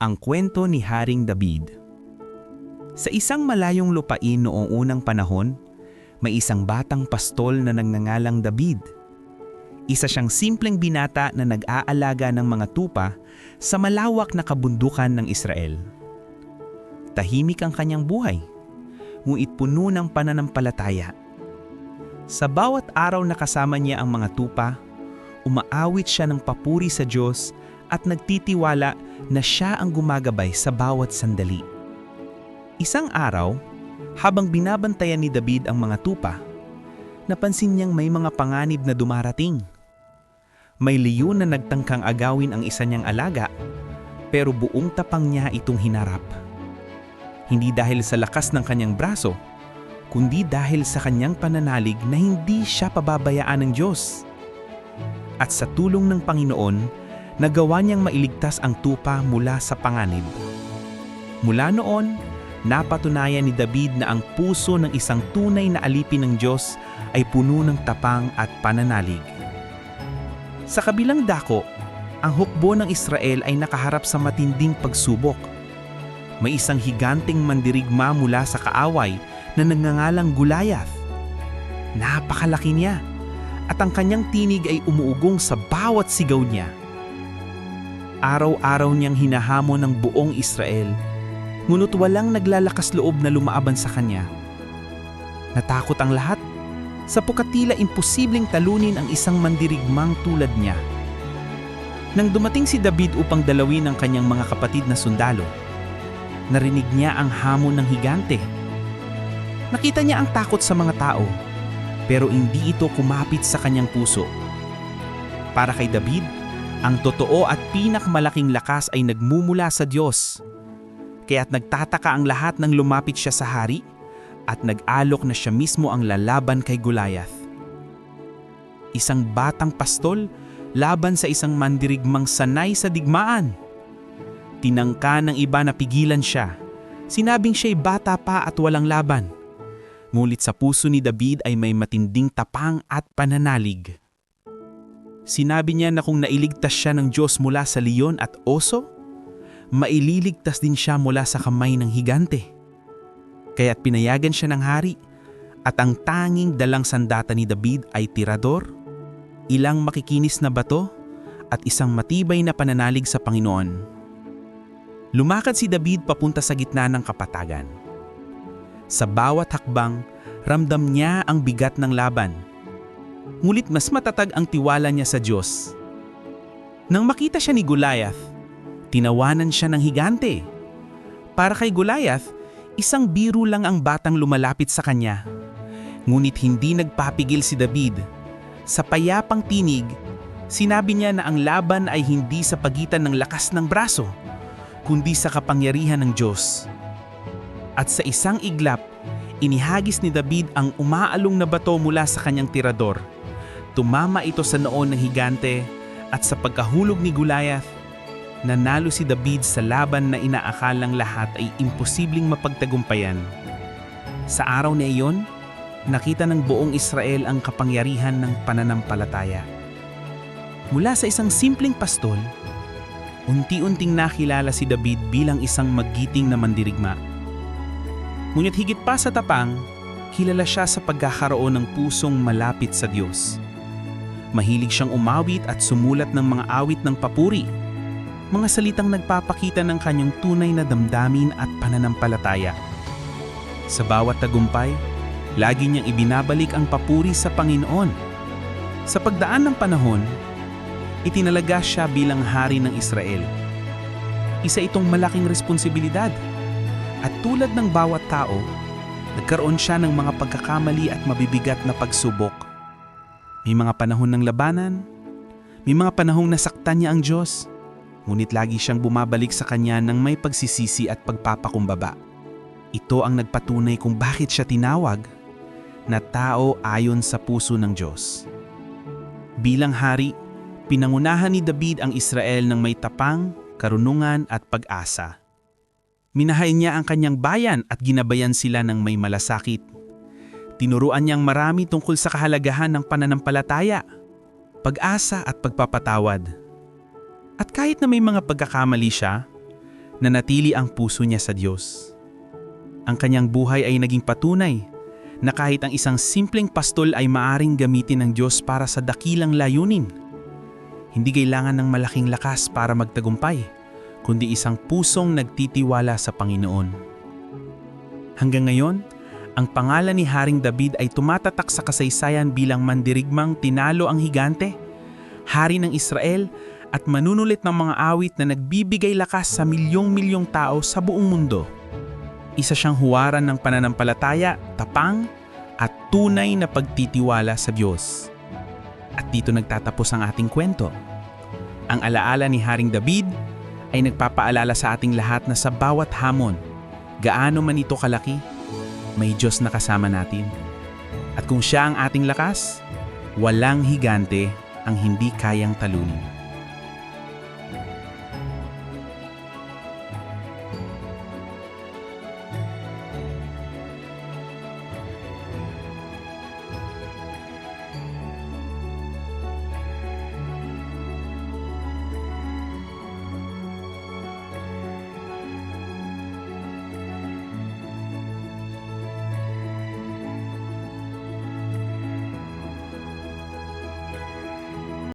Ang kwento ni Haring David Sa isang malayong lupain noong unang panahon, may isang batang pastol na nagngangalang David. Isa siyang simpleng binata na nag-aalaga ng mga tupa sa malawak na kabundukan ng Israel. Tahimik ang kanyang buhay, ngunit puno ng pananampalataya. Sa bawat araw na kasama niya ang mga tupa, umaawit siya ng papuri sa Diyos at nagtitiwala na siya ang gumagabay sa bawat sandali. Isang araw, habang binabantayan ni David ang mga tupa, napansin niyang may mga panganib na dumarating. May leyon na nagtangkang agawin ang isa niyang alaga, pero buong tapang niya itong hinarap. Hindi dahil sa lakas ng kanyang braso, kundi dahil sa kanyang pananalig na hindi siya pababayaan ng Diyos. At sa tulong ng Panginoon, nagawa niyang mailigtas ang tupa mula sa panganib. Mula noon, napatunayan ni David na ang puso ng isang tunay na alipin ng Diyos ay puno ng tapang at pananalig. Sa kabilang dako, ang hukbo ng Israel ay nakaharap sa matinding pagsubok. May isang higanting mandirigma mula sa kaaway na nangangalang Goliath. Napakalaki niya at ang kanyang tinig ay umuugong sa bawat sigaw niya. Araw-araw niyang hinahamon ng buong Israel, ngunit walang naglalakas loob na lumaaban sa kanya. Natakot ang lahat sapagkat tila imposibleng talunin ang isang mandirigmang tulad niya. Nang dumating si David upang dalawin ang kanyang mga kapatid na sundalo, narinig niya ang hamon ng higante. Nakita niya ang takot sa mga tao, pero hindi ito kumapit sa kanyang puso. Para kay David, ang totoo at pinakamalaking lakas ay nagmumula sa Diyos. Kaya't nagtataka ang lahat nang lumapit siya sa hari at nag-alok na siya mismo ang lalaban kay Goliath. Isang batang pastol laban sa isang mandirigmang sanay sa digmaan. Tinangka ng iba na pigilan siya. Sinabing siya'y bata pa at walang laban. Ngunit sa puso ni David ay may matinding tapang at pananalig. Sinabi niya na kung nailigtas siya ng Diyos mula sa leon at oso, maililigtas din siya mula sa kamay ng higante. Kaya't pinayagan siya ng hari at ang tanging dalang sandata ni David ay tirador, ilang makikinis na bato at isang matibay na pananalig sa Panginoon. Lumakad si David papunta sa gitna ng kapatagan. Sa bawat hakbang, ramdam niya ang bigat ng laban. Ngunit mas matatag ang tiwala niya sa Diyos. Nang makita siya ni Goliath, tinawanan siya ng higante. Para kay Goliath, isang biro lang ang batang lumalapit sa kanya. Ngunit hindi nagpapigil si David. Sa payapang tinig, sinabi niya na ang laban ay hindi sa pagitan ng lakas ng braso, kundi sa kapangyarihan ng Diyos. At sa isang iglap, inihagis ni David ang umaalong na bato mula sa kanyang tirador. Tumama ito sa noon ng higante at sa pagkahulog ni Goliath, nanalo si David sa laban na inaakalang lahat ay imposibleng mapagtagumpayan. Sa araw na iyon, nakita ng buong Israel ang kapangyarihan ng pananampalataya. Mula sa isang simpleng pastol, unti-unting nakilala si David bilang isang magiting na mandirigma. Ngunit higit pa sa tapang, kilala siya sa pagkakaroon ng pusong malapit sa Diyos. Mahilig siyang umawit at sumulat ng mga awit ng papuri, mga salitang nagpapakita ng kanyang tunay na damdamin at pananampalataya. Sa bawat tagumpay, lagi niyang ibinabalik ang papuri sa Panginoon. Sa pagdaan ng panahon, itinalaga siya bilang hari ng Israel. Isa itong malaking responsibilidad – at tulad ng bawat tao, nagkaroon siya ng mga pagkakamali at mabibigat na pagsubok. May mga panahon ng labanan, may mga panahong nasaktan niya ang Diyos, ngunit lagi siyang bumabalik sa Kanya ng may pagsisisi at pagpapakumbaba. Ito ang nagpatunay kung bakit siya tinawag na tao ayon sa puso ng Diyos. Bilang hari, pinangunahan ni David ang Israel ng may tapang, karunungan at pag-asa. Minahay niya ang kanyang bayan at ginabayan sila ng may malasakit. Tinuruan niyang marami tungkol sa kahalagahan ng pananampalataya, pag-asa at pagpapatawad. At kahit na may mga pagkakamali siya, nanatili ang puso niya sa Diyos. Ang kanyang buhay ay naging patunay na kahit ang isang simpleng pastol ay maaring gamitin ng Diyos para sa dakilang layunin. Hindi kailangan ng malaking lakas para magtagumpay, kundi isang pusong nagtitiwala sa Panginoon. Hanggang ngayon, ang pangalan ni Haring David ay tumatatak sa kasaysayan bilang mandirigmang tinalo ang higante, hari ng Israel at manunulit ng mga awit na nagbibigay lakas sa milyong-milyong tao sa buong mundo. Isa siyang huwaran ng pananampalataya, tapang, at tunay na pagtitiwala sa Diyos. At dito nagtatapos ang ating kwento. Ang alaala ni Haring David ay nagpapaalala sa ating lahat na sa bawat hamon, gaano man ito kalaki, may Diyos na kasama natin. At kung siya ang ating lakas, walang higante ang hindi kayang talunin.